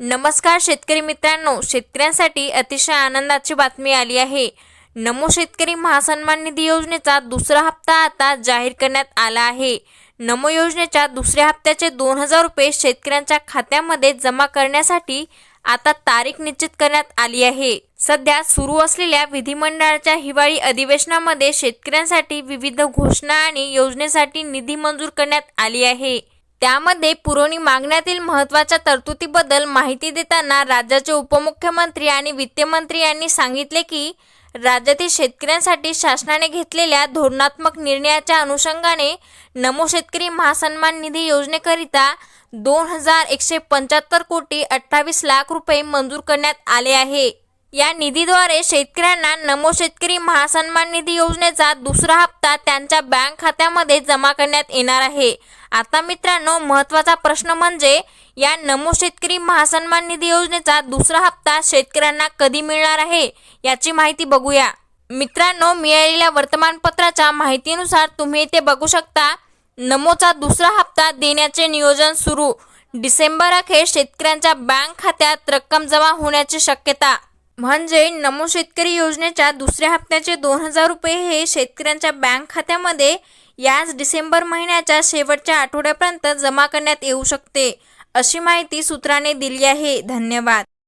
नमस्कार शेतकरी मित्रांनो शेतकऱ्यांसाठी अतिशय आनंदाची बातमी आली आहे. नमो शेतकरी महासन्मान निधी योजनेचा दुसरा हप्ता आता जाहीर करण्यात आला आहे. नमो योजनेच्या दुसऱ्या हप्त्याचे दोन हजार रुपये शेतकऱ्यांच्या खात्यामध्ये जमा करण्यासाठी आता तारीख निश्चित करण्यात आली आहे. सध्या सुरू असलेल्या विधिमंडळाच्या हिवाळी अधिवेशनामध्ये शेतकऱ्यांसाठी विविध घोषणा आणि योजनेसाठी निधी मंजूर करण्यात आली आहे. त्यामध्ये पुरवणी मागण्यातील महत्त्वाच्या तरतुदीबद्दल माहिती देताना राज्याचे उपमुख्यमंत्री आणि वित्तमंत्री यांनी सांगितले की राज्यातील शेतकऱ्यांसाठी शासनाने घेतलेल्या धोरणात्मक निर्णयाच्या अनुषंगाने नमो शेतकरी महासन्मान निधी योजनेकरिता दोन हजार एकशे पंच्याहत्तर कोटी अठ्ठावीस लाख रुपये मंजूर करण्यात आले आहे. या निधीद्वारे शेतकऱ्यांना नमो शेतकरी महासन्मान निधी योजनेचा दुसरा हप्ता त्यांच्या बँक खात्यामध्ये जमा करण्यात येणार आहे. आता मित्रांनो महत्त्वाचा प्रश्न म्हणजे या नमो शेतकरी महासन्मान निधी योजनेचा दुसरा हप्ता शेतकऱ्यांना कधी मिळणार आहे याची माहिती बघूया. मित्रांनो मिळालेल्या वर्तमानपत्राच्या माहितीनुसार तुम्ही इथे बघू शकता नमोचा दुसरा हप्ता देण्याचे नियोजन सुरू. डिसेंबर अखेर शेतकऱ्यांच्या बँक खात्यात रक्कम जमा होण्याची शक्यता म्हणजे नमो शेतकरी योजनेच्या दुसऱ्या हप्त्याचे दोन हजार रुपये हे शेतकऱ्यांच्या बँक खात्यामध्ये याच डिसेंबर महिन्याच्या शेवटच्या आठवड्यापर्यंत जमा करण्यात येऊ शकते अशी माहिती सूत्राने दिली आहे. धन्यवाद.